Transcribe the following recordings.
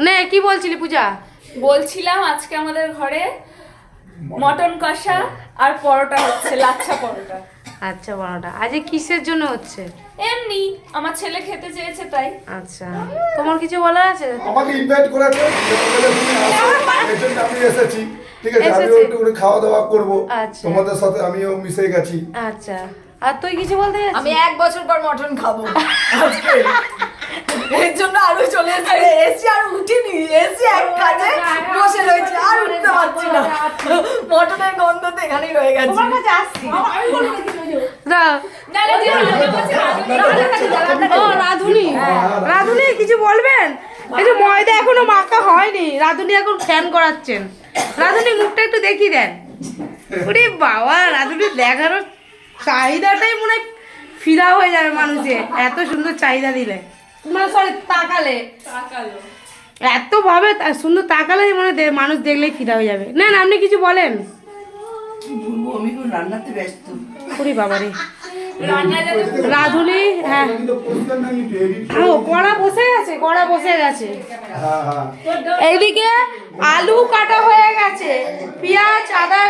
নে কি বলছিলি পূজা? বলছিলাম আজকে আমাদের ঘরে মটন। কষা আর পরোটা হচ্ছে লাচ্ছা পরোটা। আচ্ছা বারোটা আজকে কিসের জন্য হচ্ছে? এমনি আমার ছেলে খেতে চেয়েছে তাই। আচ্ছা। তোমার কিছু বলার আছে? আমাকে ইনভাইট করেছে আমি এসেছি ঠিক আছে? আমিও একটু করে খাওয়া দাওয়া করব। আচ্ছা। তোমাদের সাথে আমিও মিশে গেছি। আচ্ছা। আর তুই কিছু বলতে আমি এক বছর পর মটন খাব। আজকে এর জন্য আরও চলে এসেছে এসি আর উঠিনি এসি এক কাজে বসে রয়েছে আর উঠতে পারছি না মটনের গন্ধ তো এখানেই রয়ে গেছে রাধুনি রাধুনি কিছু বলবেন এই যে ময়দা এখনও মাখা হয়নি রাধুনি এখন ফ্যান করাচ্ছেন রাধুনি মুখটা একটু দেখিয়ে দেন ওরে বাবা রাধুনি দেখানোর চাহিদাটাই মনে হয় ফিরা হয়ে যাবে মানুষের এত সুন্দর চাহিদা দিলে মানে সরি তাকালে। এত ভাবে তা- সুন্দর তাকালে মনে দে- মানুষ দেখলেই ফিদা হয়ে যাবে। না না আপনি কিছু বলেন। আমি এখন রান্নাতে ব্যস্ত। ওরে বাবারে রাধুনি হ্যাঁ। ও কড়া বসে গেছে কড়া বসে গেছে। হ্যাঁ হ্যাঁ এইদিকে আলু কাটা হয়ে গেছে পেঁয়াজ আদা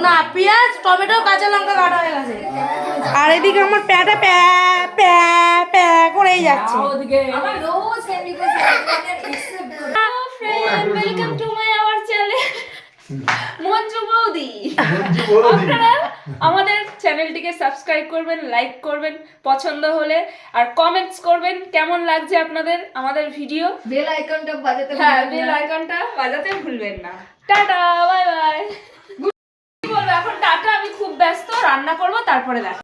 না পেঁয়াজ টমেটো কাঁচা লঙ্কা কাটা হয়ে গেছে। আর এদিকে আমার প্যাটা প্যা যাচ্ছে। আমার রোজ family welcome to my our channel Manju বৌদি। আমাদের চ্যানেলটিকে সাবস্ক্রাইব করবেন লাইক করবেন পছন্দ হলে আর কমেন্টস করবেন কেমন লাগছে আপনাদের আমাদের ভিডিও বেল আইকনটা বাজাতে হ্যাঁ বেল আইকনটা বাজাতে ভুলবেন না। টাটা বাই বাই বলব এখন টাটা আমি খুব ব্যস্ত রান্না করব তারপরে দেখা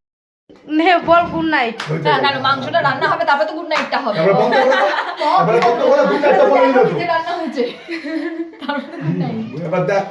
নে বল গুড নাইট। না না মাংসটা রান্না হবে তারপরে তো গুড নাইটটা হবে। বন্ধ করে বন্ধ করে। রান্না হয়েছে। তারপরে গুড নাইট এবার দেখ।